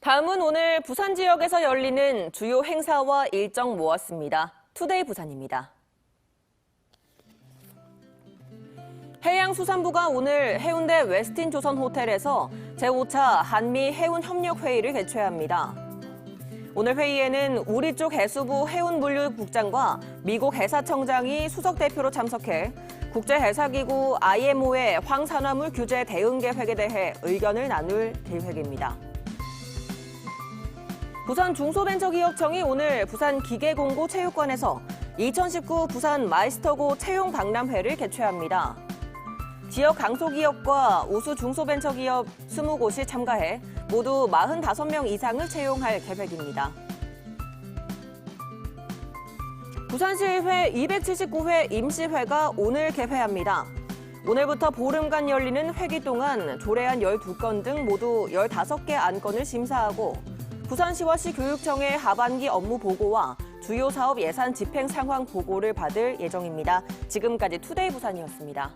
다음은 오늘 부산 지역에서 열리는 주요 행사와 일정 모았습니다. 투데이 부산입니다. 해양수산부가 오늘 해운대 웨스틴 조선 호텔에서 제5차 한미 해운 협력 회의를 개최합니다. 오늘 회의에는 우리 쪽 해수부 해운물류국장과 미국 해사청장이 수석 대표로 참석해 국제해사기구 IMO의 황산화물 규제 대응 계획에 대해 의견을 나눌 계획입니다. 부산 중소벤처기업청이 오늘 부산 기계공고 체육관에서 2019 부산 마이스터고 채용 박람회를 개최합니다. 지역 강소기업과 우수 중소벤처기업 20곳이 참가해 모두 45명 이상을 채용할 계획입니다. 부산시의회 279회 임시회가 오늘 개회합니다. 오늘부터 보름간 열리는 회기 동안 조례안 12건 등 모두 15개 안건을 심사하고 부산시와 시교육청의 하반기 업무 보고와 주요 사업 예산 집행 상황 보고를 받을 예정입니다. 지금까지 투데이 부산이었습니다.